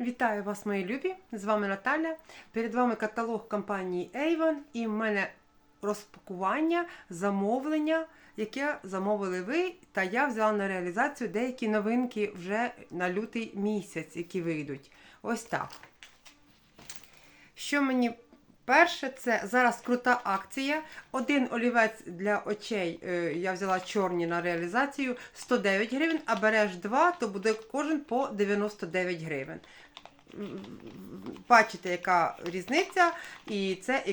Вітаю вас, мої любі! З вами Наталя. Перед вами каталог компанії Avon і в мене розпакування, замовлення, яке замовили ви, та я взяла на реалізацію деякі новинки вже на лютий місяць, які вийдуть. Ось так. Що мені перше, це зараз крута акція. Один олівець для очей е, я взяла чорні на реалізацію 109 гривень, а береш два, то буде кожен по 99 гривень. Бачите, яка різниця, і це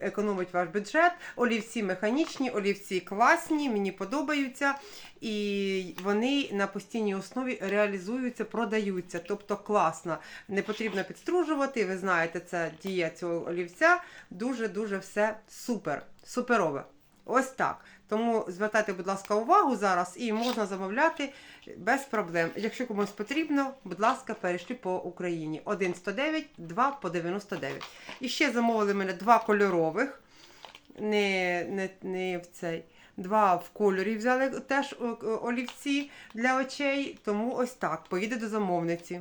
економить ваш бюджет. Олівці механічні, олівці класні, мені подобаються. І вони на постійній основі реалізуються, продаються. Тобто класно. Не потрібно підстружувати. Ви знаєте, це дія цього олівця. Дуже-дуже все супер. Суперове. Ось так. Тому звертайте, будь ласка, увагу зараз і можна замовляти без проблем. Якщо комусь потрібно, будь ласка, перейшли по Україні. 1 109, 2 по 99. І ще замовили мене два кольорових. Не, не, не в цей. Два в кольорі взяли теж олівці для очей. Тому ось так. Поїде до замовниці.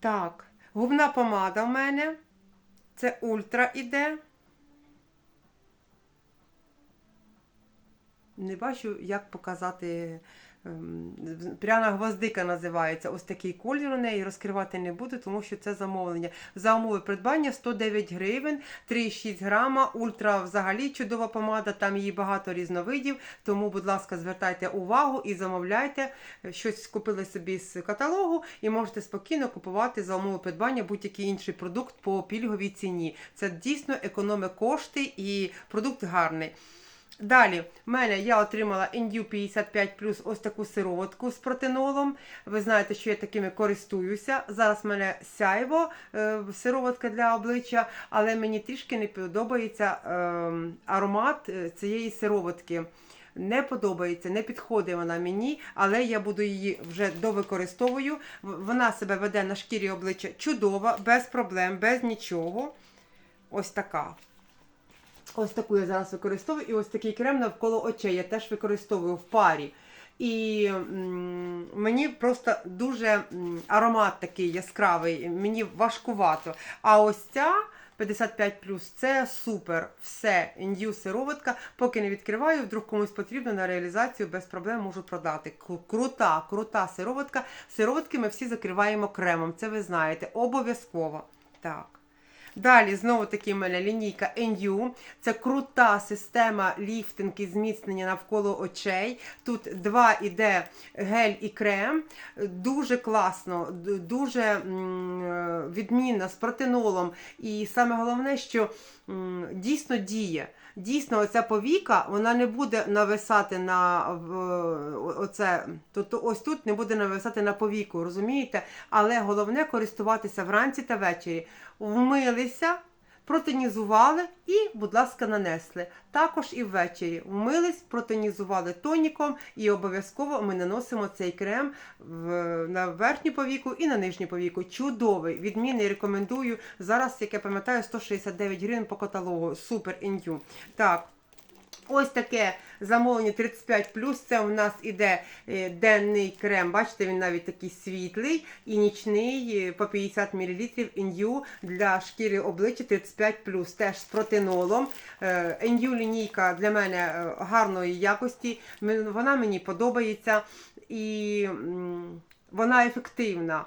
Так, губна помада в мене. Це ультра іде. Не бачу, як показати. Ем, Пряна гвоздика називається. Ось такий колір у неї. Розкривати не буду, тому що це замовлення. За умови придбання 109 гривень, 3,6 грама. Ультра взагалі чудова помада, там її багато різновидів. Тому, будь ласка, звертайте увагу і замовляйте. Щось купили собі з каталогу і можете спокійно купувати за умови придбання будь-який інший продукт по пільговій ціні. Це дійсно економить кошти і продукт гарний. Далі, в мене я отримала Індю 55 ось таку сироватку з протинолом. Ви знаєте, що я такими користуюся. Зараз в мене сяйво, е, сироватка для обличчя, але мені трішки не подобається е, аромат цієї сироватки. Не подобається, не підходить вона мені, але я буду її вже довикористовую. Вона себе веде на шкірі обличчя чудово, без проблем, без нічого. Ось така. Ось таку я зараз використовую. І ось такий крем навколо очей я теж використовую в парі. І мені просто дуже аромат такий яскравий, мені важкувато. А ось ця 55 це супер. Все, індю сироватка. Поки не відкриваю, вдруг комусь потрібно на реалізацію без проблем можу продати. Крута, крута сироватка. Сироватки ми всі закриваємо кремом. Це ви знаєте, обов'язково. Так. Далі знову таки в мене лінійка NU. Це крута система ліфтинг і зміцнення навколо очей. Тут два іде гель і крем. Дуже класно, дуже е, з протинолом. І саме головне, що дійсно діє. Дійсно, оця повіка вона не буде нависати на оце. Тобто ось тут не буде нависати на повіку, розумієте? Але головне користуватися вранці та ввечері. Вмилися, протонізували і, будь ласка, нанесли. Також і ввечері вмились, протонізували тоніком, і обов'язково ми наносимо цей крем в, на верхню повіку і на нижню повіку. Чудовий, відмінний, рекомендую. Зараз, як я пам'ятаю, 169 гривень по каталогу. Супер індю. Так. Ось таке замовлення 35 Це у нас іде е, денний крем. Бачите, він навіть такий світлий і нічний е, по 50 мл ін'ю для шкіри обличчя 35 теж з протинолом. Е, Ін'ю лінійка для мене гарної якості. Вона мені подобається і вона ефективна.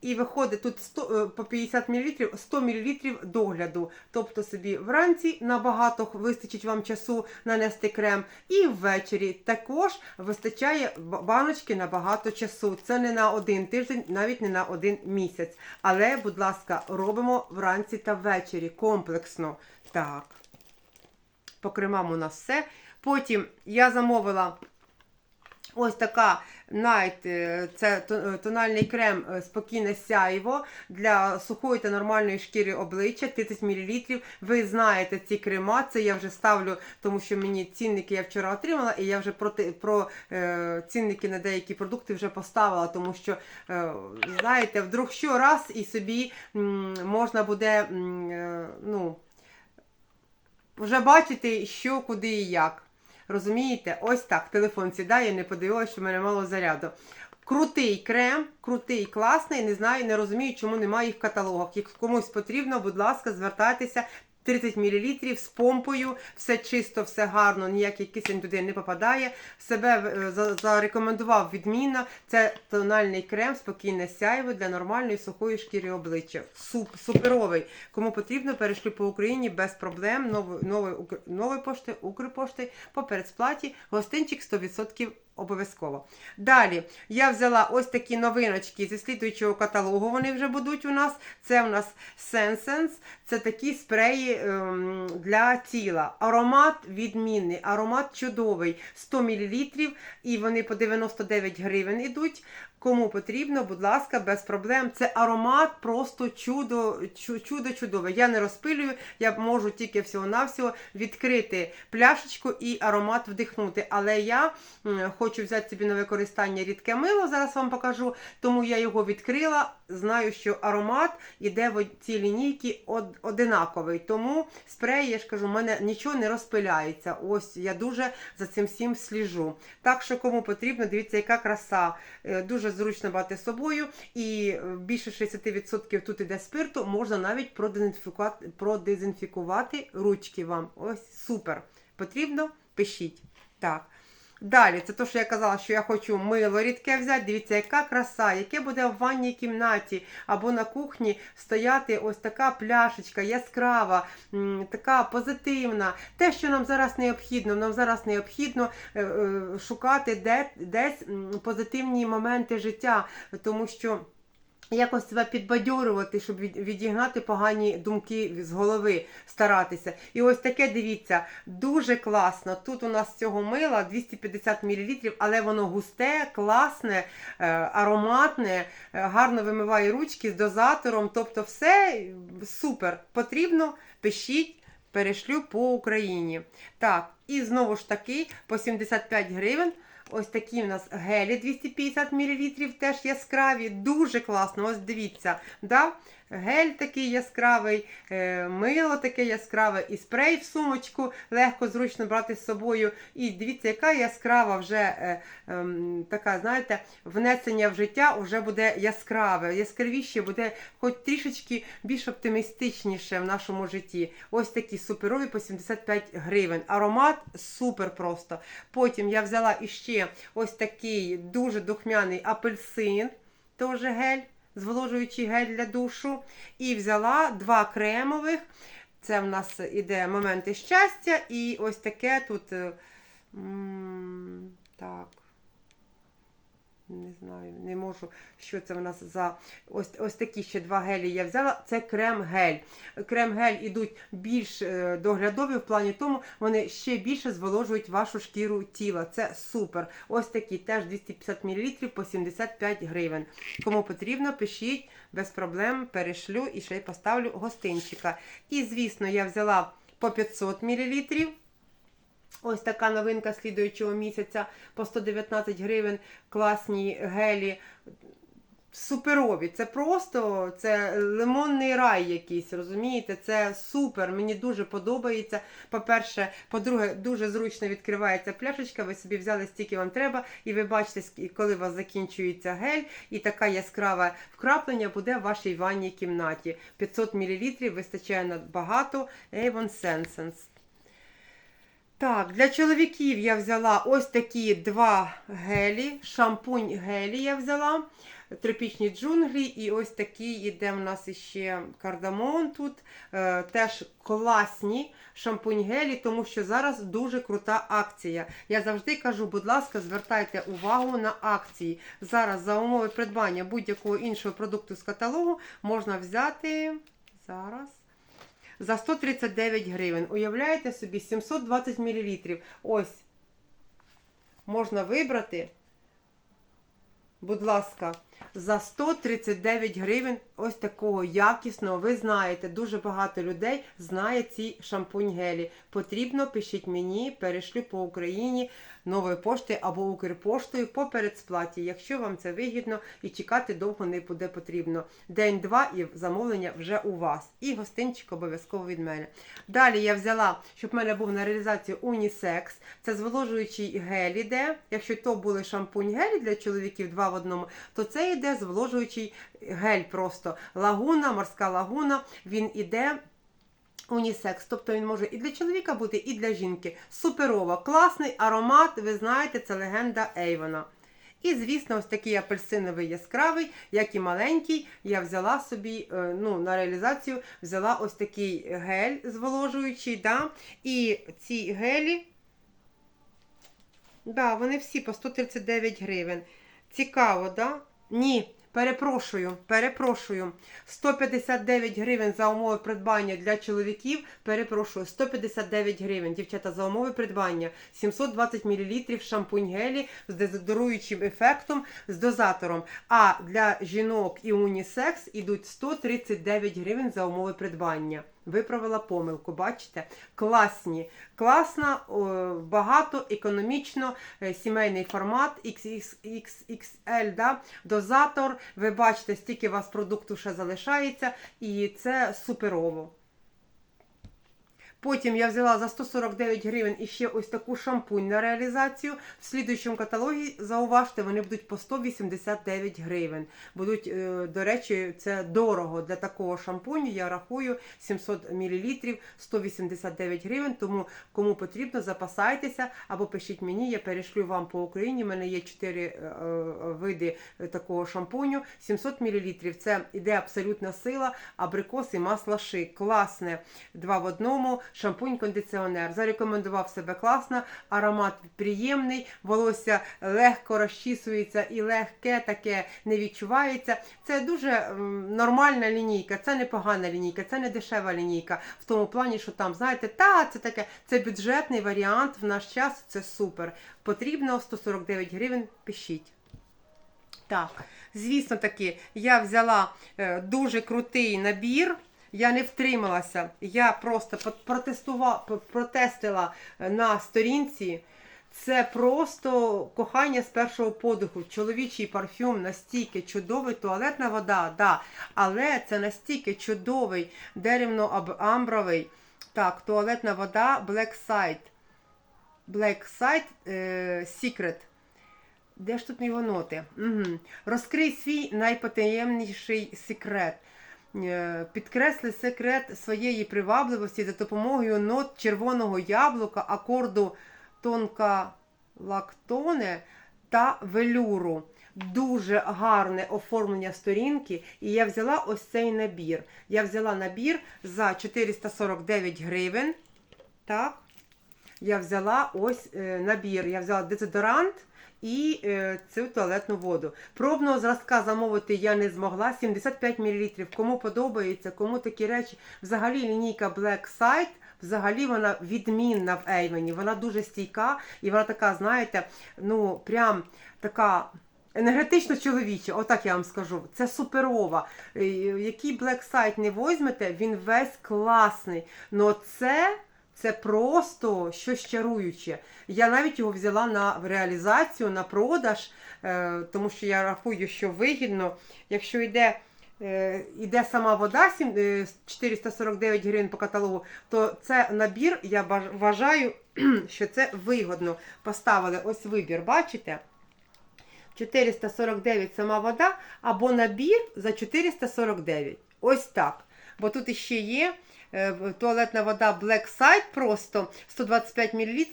І виходить тут 100, е, по 50 мл, 100 мл догляду. Тобто собі вранці набагато вистачить вам часу нанести крем, і ввечері також вистачає баночки на багато часу. Це не на один тиждень, навіть не на один місяць. Але, будь ласка, робимо вранці та ввечері комплексно. Так. По кремам у нас все. Потім я замовила Ось така е, це е, тональний крем е, спокійне сяйво для сухої та нормальної шкіри обличчя 30 мл. Ви знаєте ці крема, це я вже ставлю, тому що мені цінники я вчора отримала, і я вже проти, про е, цінники на деякі продукти вже поставила, тому що, е, знаєте, вдруг що раз і собі м, можна буде м, е, ну, вже бачити, що, куди і як. Розумієте? Ось так. Телефон сідає, не подивилася, що в мене мало заряду. Крутий крем, крутий, класний. Не знаю, не розумію, чому немає їх в каталогах. Як комусь потрібно, будь ласка, звертайтеся. 30 мл з помпою, все чисто, все гарно, ніякий кисень туди не попадає. Себе е, за- зарекомендував відмінно. Це тональний крем, спокійне сяйво для нормальної сухої шкіри обличчя. Суп, суперовий. Кому потрібно, перейшли по Україні без проблем. Нової, нової, нової пошти, Укрпошти по передсплаті. Гостинчик 100% обов'язково. Далі я взяла ось такі новиночки зі слідуючого каталогу. Вони вже будуть у нас. Це у нас Sensense. Це такі спреї ем, для тіла. Аромат відмінний, аромат чудовий. 100 мл і вони по 99 гривень йдуть. Кому потрібно, будь ласка, без проблем. Це аромат просто чудо, чудо чудове. Я не розпилюю, я можу тільки всього-навсього відкрити пляшечку і аромат вдихнути. Але я хочу взяти собі на використання рідке мило, зараз вам покажу. Тому я його відкрила. Знаю, що аромат іде в цій лінійці одинаковий. Тому спрей, я ж кажу, в мене нічого не розпиляється. Ось я дуже за цим всім сліжу. Так що кому потрібно, дивіться, яка краса. Е, Дуже зручно брати з собою, і е, більше 60% тут іде спирту, можна навіть продезінфікувати, продезінфікувати ручки вам. Ось супер. Потрібно? Пишіть. Так. Далі, це те, що я казала, що я хочу мило рідке взяти. Дивіться, яка краса, яке буде в ванній кімнаті або на кухні стояти ось така пляшечка, яскрава, така позитивна. Те, що нам зараз необхідно, нам зараз необхідно е, е, шукати десь позитивні моменти життя, тому що. Якось себе підбадьорювати, щоб від- відігнати погані думки з голови, старатися. І ось таке дивіться, дуже класно. Тут у нас цього мила 250 мл, але воно густе, класне, е, ароматне, е, гарно вимиває ручки з дозатором. Тобто, все супер. Потрібно, пишіть. Перешлю по Україні. Так, і знову ж таки по 75 гривень. Ось такі в нас гелі 250 мл, теж яскраві, дуже класно. Ось дивіться, да? Гель такий яскравий, е, мило таке яскраве, і спрей в сумочку, легко, зручно брати з собою. І дивіться, яка яскрава вже е, ем, така, знаєте, внесення в життя вже буде яскраве, яскравіше, буде хоч трішечки більш оптимістичніше в нашому житті. Ось такі суперові по 75 гривень. Аромат супер просто. Потім я взяла іще ось такий дуже духмяний апельсин, теж гель, зволожуючий гель для душу. І взяла два кремових. Це в нас іде моменти щастя, і ось таке тут. е, так. Не знаю, не можу, що це в нас за ось, ось такі ще два гелі я взяла. Це крем-гель. Крем-гель ідуть більш е, доглядові в плані тому, вони ще більше зволожують вашу шкіру тіла. Це супер. Ось такі теж 250 мл по 75 гривень. Кому потрібно, пишіть без проблем, перешлю і ще й поставлю гостинчика. І, звісно, я взяла по 500 мл. Ось така новинка слідуючого місяця по 119 гривень. Класні гелі. Суперові, це просто це лимонний рай якийсь, розумієте? Це супер, мені дуже подобається. По-перше, по-друге, дуже зручно відкривається пляшечка, ви собі взяли стільки вам треба, і ви бачите, коли у вас закінчується гель, і така яскраве вкраплення буде в вашій ванній кімнаті. 500 мл вистачає на багато Avon Sensense. Так, для чоловіків я взяла ось такі два гелі, шампунь гелі я взяла, тропічні джунглі, і ось такий іде в нас іще кардамон тут. Е, теж класні шампунь гелі, тому що зараз дуже крута акція. Я завжди кажу, будь ласка, звертайте увагу на акції. Зараз за умови придбання будь-якого іншого продукту з каталогу можна взяти зараз за 139 гривень. Уявляєте собі, 720 мл. Ось можна вибрати, будь ласка, за 139 гривень ось такого якісного. Ви знаєте, дуже багато людей знає ці шампунь гелі. Потрібно, пишіть мені, перешлю по Україні. Нової пошти або Укрпоштою по передсплаті, якщо вам це вигідно і чекати довго не буде потрібно. День-два і замовлення вже у вас. І гостинчик обов'язково від мене. Далі я взяла, щоб в мене був на реалізацію унісекс. Це зволожуючий гель іде. Якщо то були шампунь гелі для чоловіків два в одному, то це йде зволожуючий гель просто. Лагуна, морська лагуна. Він іде. Унісекс, тобто він може і для чоловіка бути, і для жінки. Суперово, класний аромат, ви знаєте, це легенда Ейвона. І, звісно, ось такий апельсиновий яскравий, як і маленький, я взяла собі е, ну, на реалізацію взяла ось такий гель зволожуючий. Да? І ці гелі, да, вони всі по 139 гривень. Цікаво, да? Ні, перепрошую, перепрошую. 159 гривень за умови придбання для чоловіків. Перепрошую, 159 гривень, дівчата, за умови придбання. 720 мл шампунь гелі з дезодоруючим ефектом, з дозатором. А для жінок і унісекс ідуть 139 гривень за умови придбання. Виправила помилку, бачите? Класні, класна, багато, економічно, е, сімейний формат, XXXL, да? дозатор. Ви бачите, стільки у вас продукту ще залишається, і це суперово. Потім я взяла за 149 гривень і ще ось таку шампунь на реалізацію. В слідуючому каталогі, зауважте, вони будуть по 189 гривень. Будуть, е, до речі, це дорого для такого шампуню. Я рахую 700 мл 189 гривень. Тому кому потрібно, запасайтеся або пишіть мені, я перешлю вам по Україні. У мене є 4 види е, такого шампуню. 700 мл це іде абсолютна сила, абрикос і масло шик. Класне. Два в одному шампунь-кондиціонер. Зарекомендував себе класно, аромат приємний, волосся легко розчісується і легке таке не відчувається. Це дуже нормальна лінійка, це не погана лінійка, це не дешева лінійка. В тому плані, що там, знаєте, та це таке, це бюджетний варіант в наш час, це супер. Потрібно 149 гривень, пишіть. Так, звісно таки, я взяла е, дуже крутий набір. Я не втрималася. Я просто протестила е, на сторінці. Це просто кохання з першого подиху. Чоловічий парфюм настільки чудовий, туалетна вода, да. Але це настільки чудовий деревно-амбровий. Так, туалетна вода Black Side. Black Side е, Secret. Де ж тут його ноти? Угу. Розкрий свій найпотаємніший секрет. Е, Підкресли секрет своєї привабливості за допомогою нот червоного яблука, акорду тонка лактоне та велюру. Дуже гарне оформлення сторінки, і я взяла ось цей набір. Я взяла набір за 449 гривень. Так. Я взяла ось е, набір. Я взяла дезодорант і е, цю туалетну воду. Пробного зразка замовити я не змогла. 75 мл. Кому подобається, кому такі речі. Взагалі лінійка Black Side, взагалі вона відмінна в Ейвені. Вона дуже стійка і вона така, знаєте, ну прям така. Енергетично чоловіча, отак я вам скажу. Це суперова. Е, Який Side не возьмете, він весь класний. Но це це просто щось чаруюче. Я навіть його взяла на реалізацію, на продаж, е, тому що я рахую, що вигідно, якщо йде. е, Іде сама вода сім- е, 449 гривень по каталогу, то це набір, я вважаю, що це вигодно. Поставили ось вибір, бачите? 449 сама вода, або набір за 449. Ось так. Бо тут іще є е, туалетна вода Black Side просто 125 мл,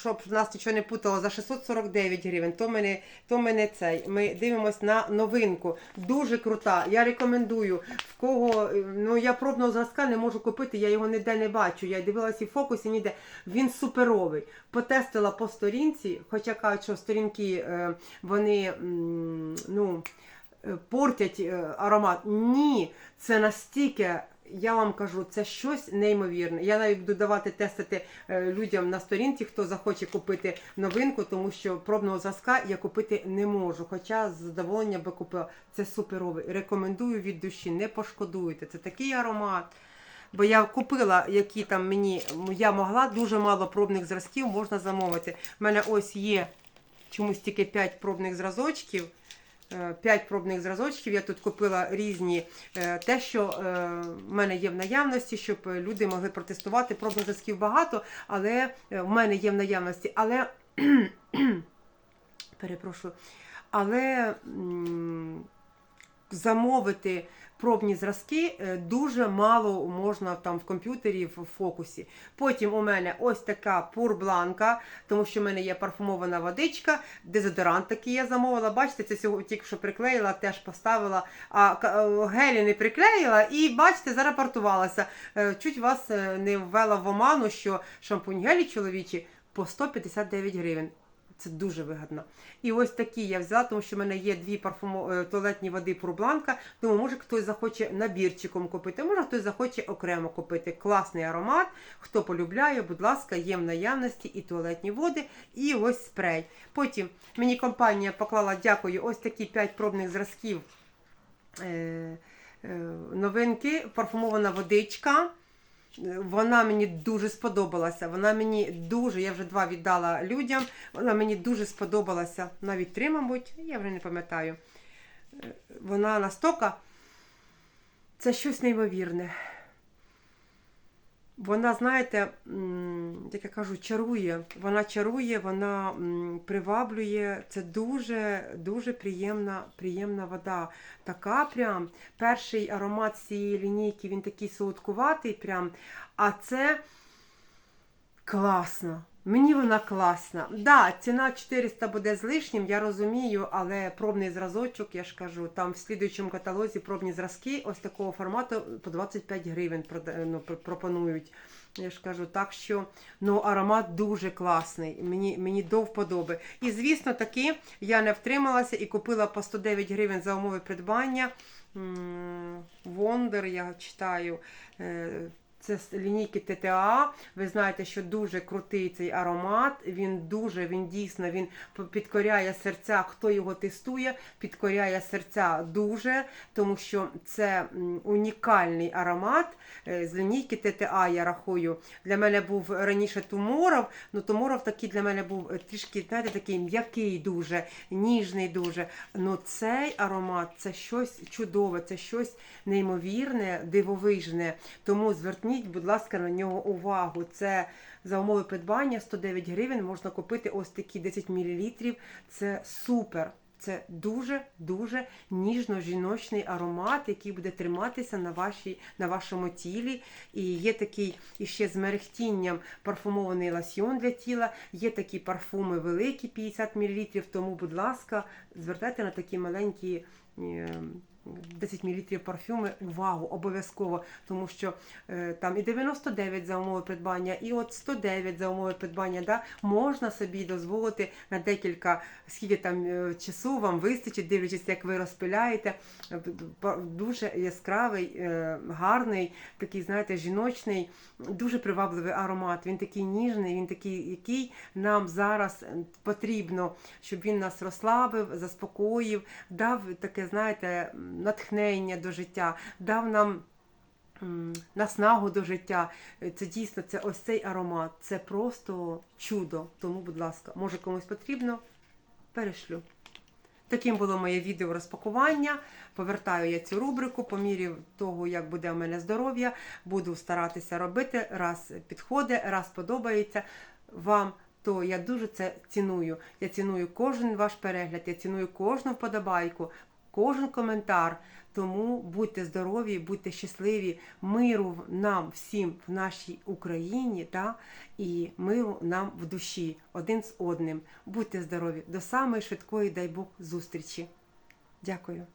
щоб нас нічого не путало, за 649 гривень. То мене, то мене цей. Ми дивимось на новинку. Дуже крута. Я рекомендую. В кого, е, ну я пробного зразка не можу купити, я його ніде не бачу. Я дивилася і в фокусі ніде. Він суперовий. Потестила по сторінці, хоча кажуть, що сторінки е, вони ну, е, портять е, аромат. Ні, це настільки. Я вам кажу, це щось неймовірне. Я навіть буду давати тестити е, людям на сторінці, хто захоче купити новинку, тому що пробного зразка я купити не можу. Хоча з задоволенням би купила. Це суперовий. Рекомендую від душі, не пошкодуйте. Це такий аромат. Бо я купила, які там мені я могла, дуже мало пробних зразків можна замовити. У мене ось є чомусь тільки 5 пробних зразочків. 5 пробних зразочків. Я тут купила різні е, те, що е, в мене є в наявності, щоб люди могли протестувати. Пробних зразків багато, але е, в мене є в наявності. Але перепрошую, але замовити пробні зразки е, дуже мало можна там в комп'ютері в фокусі. Потім у мене ось така пурбланка, тому що в мене є парфумована водичка, дезодорант такий я замовила. Бачите, це сьогодні тільки що приклеїла, теж поставила, а е, гелі не приклеїла і бачите, зарапортувалася. Е, Чуть вас не ввела в оману, що шампунь гелі чоловічі по 159 гривень. Це дуже вигідно. І ось такі я взяла, тому що в мене є дві парфумо... е, туалетні води Пурбланка. Тому може хтось захоче набірчиком купити, може хтось захоче окремо купити. Класний аромат. Хто полюбляє, будь ласка, є в наявності і туалетні води, і ось спрей. Потім мені компанія поклала, дякую, ось такі 5 пробних зразків. Е... е, Новинки, парфумована водичка. Вона мені дуже сподобалася. Вона мені дуже, я вже два віддала людям. Вона мені дуже сподобалася. Навіть три, мабуть, я вже не пам'ятаю. Е, Вона настільки, це щось неймовірне. Вона, знаєте, як я кажу, чарує. Вона чарує, вона приваблює. Це дуже, дуже приємна, приємна вода. Така прям. Перший аромат цієї лінійки, він такий солодкуватий, прям. А це класно. Мені вона класна. Да, ціна 400 буде з лишнім, я розумію, але пробний зразочок, я ж кажу, там в слідуючому каталозі пробні зразки ось такого формату по 25 гривень ну, пропонують. Я ж кажу, так що ну, аромат дуже класний. Мені, мені до вподоби. І звісно, таки я не втрималася і купила по 109 гривень за умови придбання. Вондер, я читаю. Це з лінійки ТТА. Ви знаєте, що дуже крутий цей аромат. Він дуже, він дійсно він підкоряє серця. Хто його тестує, підкоряє серця дуже, тому що це унікальний аромат е, з лінійки ТТА. Я рахую. Для мене був раніше Туморов. Ну Туморов такий для мене був е, трішки, знаєте, такий м'який, дуже ніжний, дуже. Ну цей аромат це щось чудове, це щось неймовірне, дивовижне. Тому зверніть, будь ласка, на нього увагу. Це за умови придбання 109 гривень можна купити ось такі 10 мл. Це супер. Це дуже-дуже ніжно-жіночний аромат, який буде триматися на, вашій, на вашому тілі. І є такий іще з мерехтінням парфумований ласьйон для тіла, є такі парфуми великі, 50 мл. Тому, будь ласка, звертайте на такі маленькі. Е, 10 мл парфюми увагу обов'язково, тому що е, там і 99 за умови придбання, і от 109 за умови придбання. Да, можна собі дозволити на декілька, скільки там е, часу вам вистачить, дивлячись, як ви розпиляєте. Е, Дуже яскравий, е, гарний, такий, знаєте, жіночний, дуже привабливий аромат. Він такий ніжний, він такий, який нам зараз е, потрібно, щоб він нас розслабив, заспокоїв, дав таке, знаєте, натхнення до життя, дав нам. Наснагу до життя. Е, Це дійсно це ось цей аромат. Це просто чудо. Тому, будь ласка, може комусь потрібно, перешлю. Таким було моє відео розпакування. Повертаю я цю рубрику по мірі того, як буде у мене здоров'я. Буду старатися робити. Раз підходить, раз подобається вам. То я дуже це ціную. Я ціную кожен ваш перегляд, я ціную кожну вподобайку, кожен коментар. Тому будьте здорові, будьте щасливі, миру нам всім в нашій Україні, та, і миру нам в душі один з одним. Будьте здорові, до самої швидкої, дай Бог, зустрічі. Дякую.